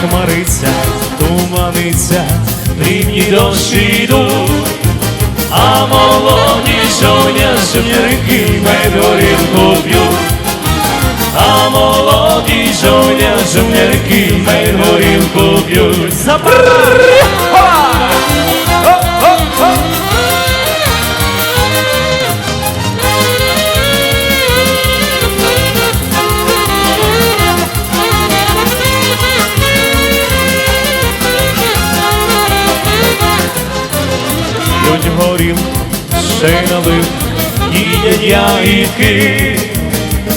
хмариться, туманиться, дрібні дощі йдуть, а молоді мед горілку п'ють. А молоді мед горілку п'ють. Забрррр! Горілку, ще налив, їдять ягідки,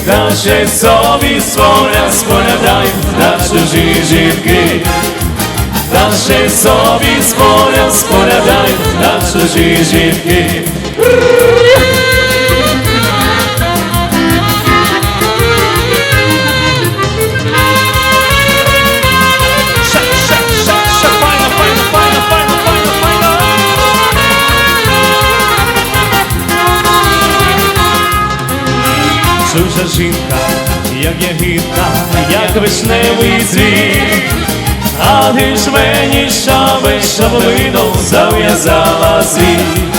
та ще собі своя споглядай, на чужі жінки, наше собі своя споглядай, на чужі жінки. Чужа жінка, як ягідка, як вишневий цвіт, а ти ж мені шаби шаблином зав'язала світ,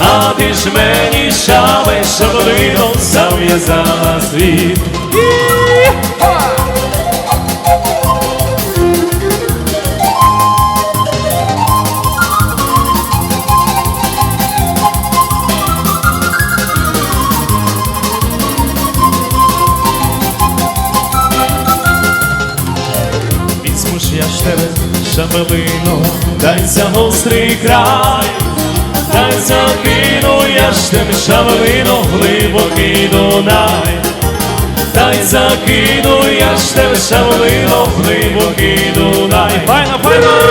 а ти ж мені шаби шаблином зав'язала світ. Я ж тебе, шабелино, дайся гострий край, дайся кину, я ж тебе, шабелино, глибокий Дунай, дай закину я ж тебе, шабелино, глибокий Дунай. Файно, файно!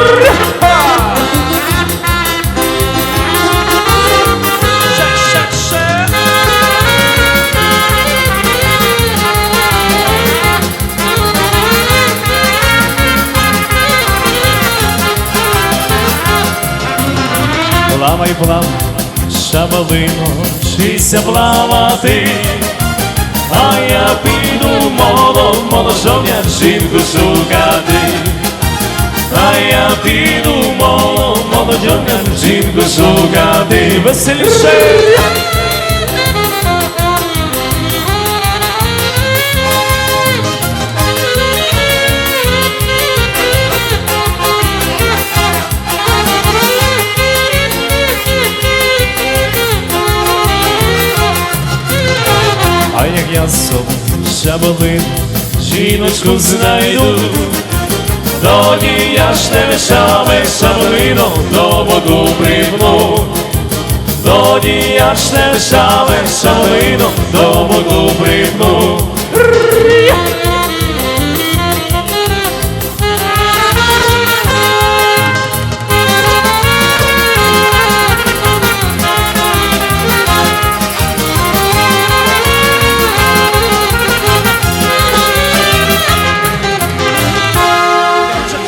Плавай, плавай, шабалино, вчися плавати, а я піду моло, моложовня жінку шукати, а я піду моло, молодьовня жінку шукати, веселіше. Собі шабалин, жіночку знайду, тоді я ж тебе шабе шабалином до воду припну. Тоді я ж тебе шабе шабалином до воду припну.